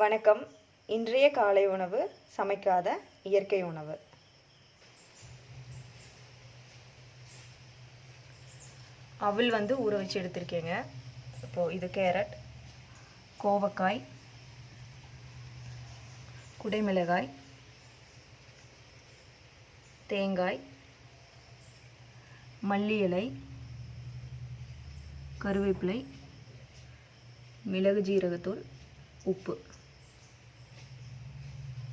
வணக்கம். இன்றைய காலை உணவு சமைக்காத இயற்கை உணவு. அவல் வந்து ஊற வச்சு எடுத்திருக்கேங்க. இப்போது இது கேரட் கோவக்காய் குடைமிளகாய் தேங்காய் மல்லி இலை கருவேப்பிலை மிளகு ஜீரகத்தூள் உப்பு.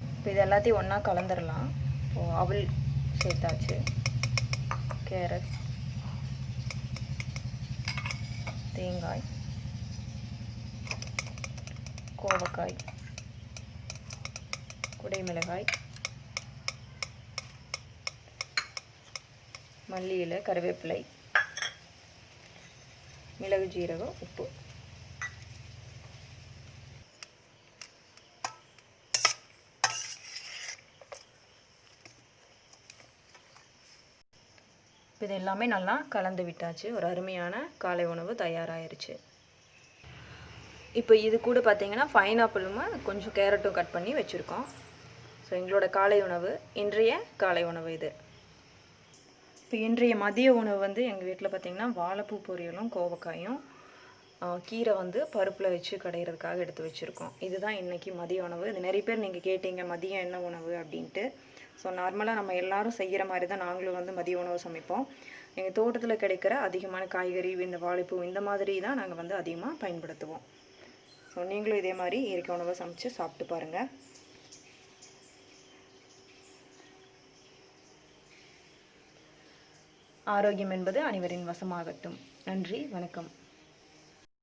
இப்போ இது எல்லாத்தையும் ஒன்றா கலந்துடலாம் இப்போது அவல் சேர்த்தாச்சு. கேரட் தேங்காய் கோவக்காய் குடைமிளகாய் மல்லி இலை கருவேப்பிலை மிளகு ஜீரகம் உப்பு. இப்போ இது எல்லாமே நல்லா கலந்து விட்டாச்சு. ஒரு அருமையான காலை உணவு தயாராகிருச்சு இப்போ இது கூட பார்த்தீங்கன்னா பைனாப்பிளும் கொஞ்சம் கேரட்டும் கட் பண்ணி வச்சுருக்கோம். ஸோ எங்களோட காலை உணவு இன்றைய காலை உணவு இது. இப்போ இன்றைய மதிய உணவு வந்து எங்கள் வீட்டில் பார்த்தீங்கன்னா வாழைப்பூ பொரியலும் கோவக்காயும் கீரை வந்து பருப்பில் வச்சு கடையிறதுக்காக எடுத்து வச்சுருக்கோம். இதுதான் இன்றைக்கி மதிய உணவு. இது நிறைய பேர் நீங்கள் கேட்டீங்க மதியம் என்ன உணவு அப்படின்ட்டு. ஸோ நார்மலாக நம்ம எல்லாரும் செய்கிற மாதிரி தான் நாங்களும் வந்து மதிய உணவு சமைப்போம். எங்கள் தோட்டத்தில் கிடைக்கிற அதிகமான காய்கறி இந்த வாழைப்பூ இந்த மாதிரி தான் நாங்கள் வந்து அதிகமாக பயன்படுத்துவோம். ஸோ நீங்களும் இதே மாதிரி இயற்கை உணவை சமைச்சு சாப்பிட்டு பாருங்கள் ஆரோக்கியம் என்பது அனைவரின் வசமாகட்டும். நன்றி வணக்கம்.